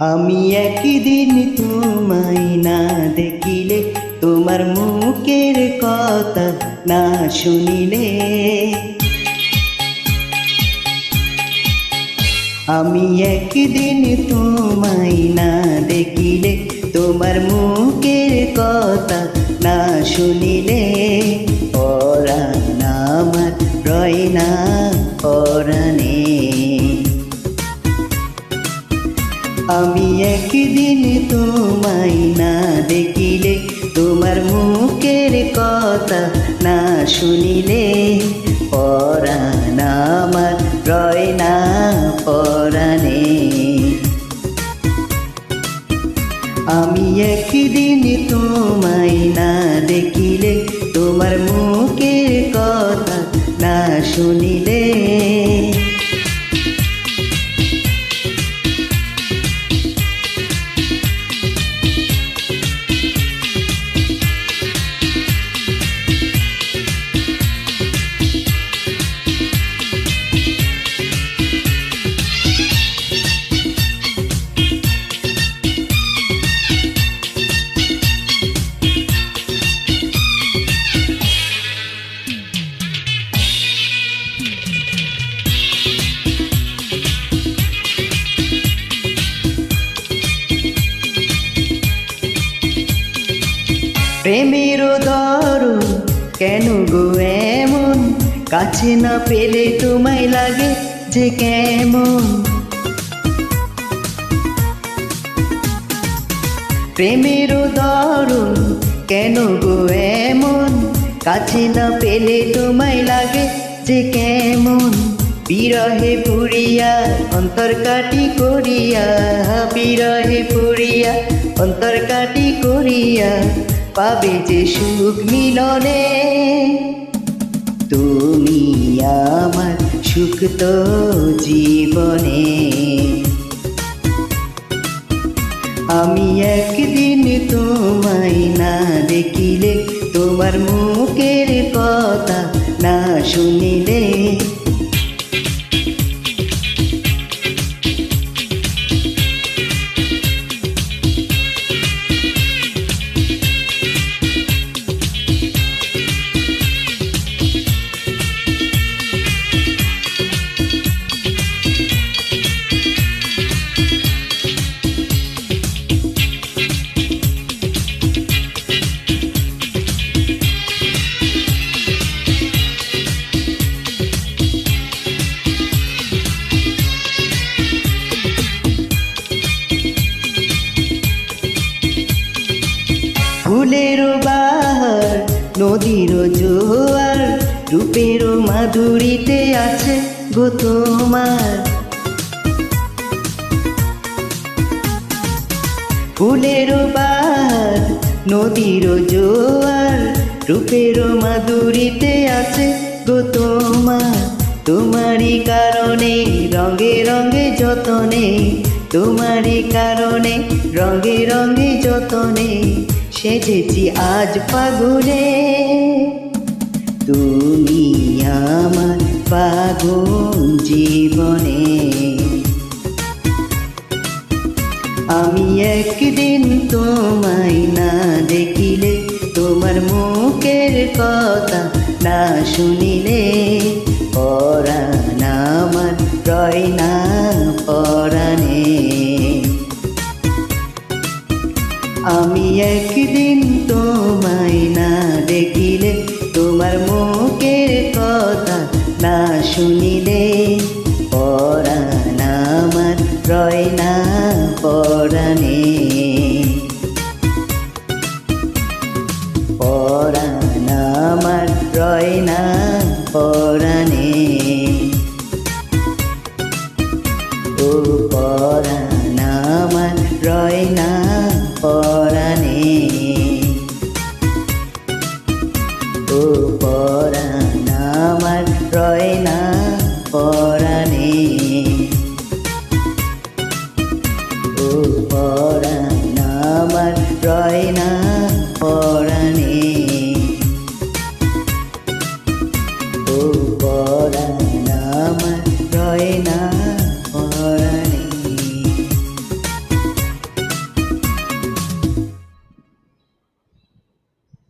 আমি একদিন তোমায় না দেখিলে, তোমার মুখের কথা না শুনিলে। আমি একদিন তোমায় না দেখিলে, তোমার মুখের কথা না শুনিলে। আমি একদিন তোমায় না দেখিলে, তোমার মুখের কথা না শুনিলে আমার রয় না পরাণে। আমি একদিন তোমায় না দেখিলে, তোমার মুখের কথা না শুনিলে প্রেমের দরুন কেন গো এমন? কাছে না পেলে তোমায় লাগে যে কেমন? প্রেমের দরুন কেন গো এমন? কাছে না পেলে তোমায় লাগে যে কেমন? বিরহে পুরিয়া, অন্তর কাটি করিয়া, বিরহে পুরিয়া, অন্তর কাটি করিয়া। পাবে যে সুখ মিলনে। তুমি আমার সুখ তো জীবনে। আমি একদিন তোমায় না দেখিলে ফুলের বাহার নদীর জোয়ার রূপের মাধুরীতে আছে গো তোমার। ফুলের বাহার নদীর জোয়ার রূপের মাধুরীতে আছে গো তোমার। তোমারই কারণে রঙে রঙে যতনে, তোমারই কারণে রঙে রঙে যতনে সেজেছি আজ পাগলে তুমি আমার পাগল জীবনে। আমি একদিন তোমায় না দেখিলে, তোমার মুখের কথা না শুনিলে, পরাণ আমার রয় না, পরাণে। আমি একদিন তোমায় না দেখিলে, তোমার মুখের কথা না শুনিলে, পরাণ আমার রয় না, পরাণে। পরাণ আমার রয় না, পরাণে। রয় না পরাণে। ও পর